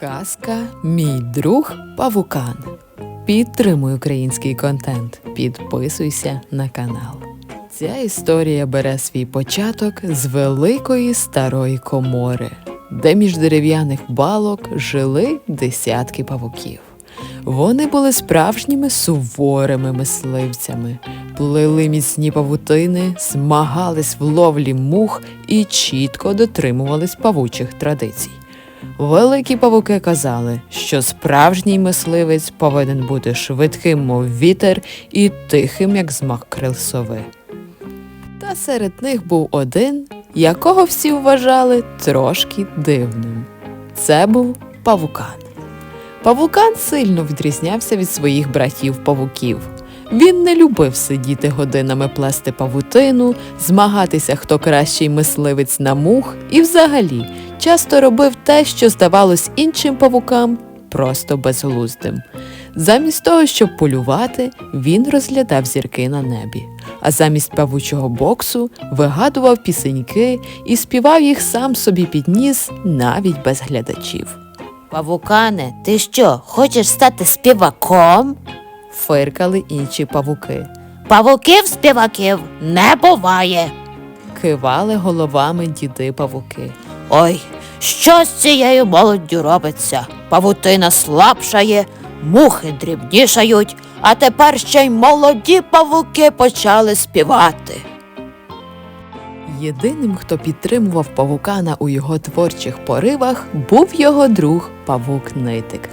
Казка Мій друг Павукан. Підтримуй український контент. Підписуйся на канал. Ця історія бере свій початок з великої старої комори, де між дерев'яних балок жили десятки павуків. Вони були справжніми суворими мисливцями, плели міцні павутини, змагались в ловлі мух і чітко дотримувались павучих традицій. Великі павуки казали, що справжній мисливець повинен бути швидким, мов вітер, і тихим, як змах крил сови. Та серед них був один, якого всі вважали трошки дивним. Це був павукан. Павукан сильно відрізнявся від своїх братів-павуків. Він не любив сидіти годинами плести павутину, змагатися, хто кращий мисливець на мух, і взагалі часто робив те, що здавалось іншим павукам просто безглуздим. Замість того, щоб полювати, він розглядав зірки на небі, а замість павучого боксу вигадував пісеньки і співав їх сам собі під ніс навіть без глядачів. Павукане, ти що, хочеш стати співаком? Фиркали інші павуки, Павуків співаків не буває. кивали головами діди павуки. Ой, що з цією молоддю робиться? Павутина слабшає, мухи дрібнішають, а тепер ще й молоді павуки почали співати. Єдиним, хто підтримував павукана у його творчих поривах, був його друг павук Нитик.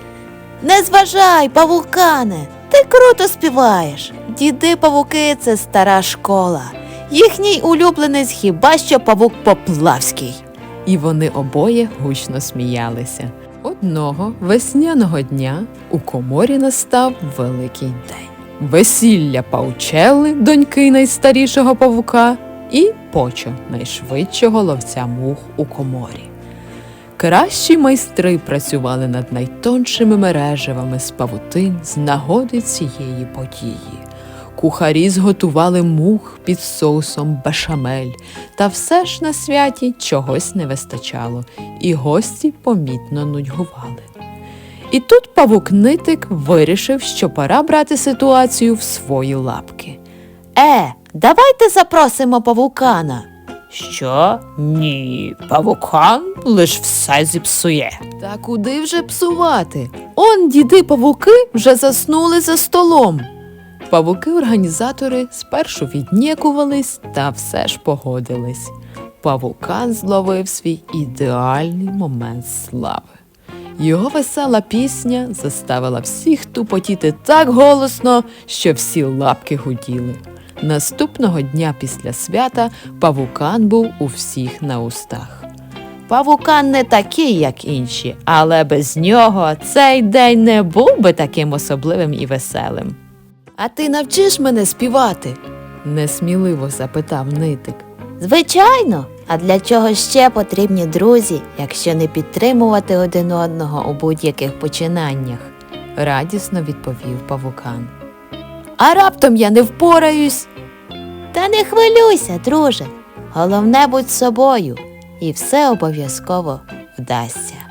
Не зважай, павукане, ти круто співаєш. Діди павуки це стара школа. Їхній улюбленець хіба що павук Поплавський. І вони обоє гучно сміялися. Одного весняного дня у коморі настав великий день. Весілля Паучелли, доньки найстарішого павука, і Почо, найшвидшого ловця мух у коморі. Кращі майстри працювали над найтоншими мережевами з павутин з нагоди цієї події. Кухарі зготували мух під соусом бешамель, та все ж на святі чогось не вистачало, і гості помітно нудьгували. І тут павук Нитик вирішив, що пора брати ситуацію в свої лапки. Е, давайте запросимо павукана. Що? Ні, павукан лиш все зіпсує. Та куди вже псувати? Он діди павуки вже заснули за столом. Павуки-організатори спершу віднікувались та все ж погодились. Павукан зловив свій ідеальний момент слави. Його весела пісня заставила всіх тупотіти так голосно, що всі лапки гуділи. Наступного дня після свята павукан був у всіх на устах. Павукан не такий, як інші, але без нього цей день не був би таким особливим і веселим. А ти навчиш мене співати? несміливо запитав нитик. Звичайно, а для чого ще потрібні друзі, якщо не підтримувати один одного у будь-яких починаннях? Радісно відповів павукан. А раптом я не впораюсь. Та не хвилюйся, друже. Головне будь собою, і все обов'язково вдасться.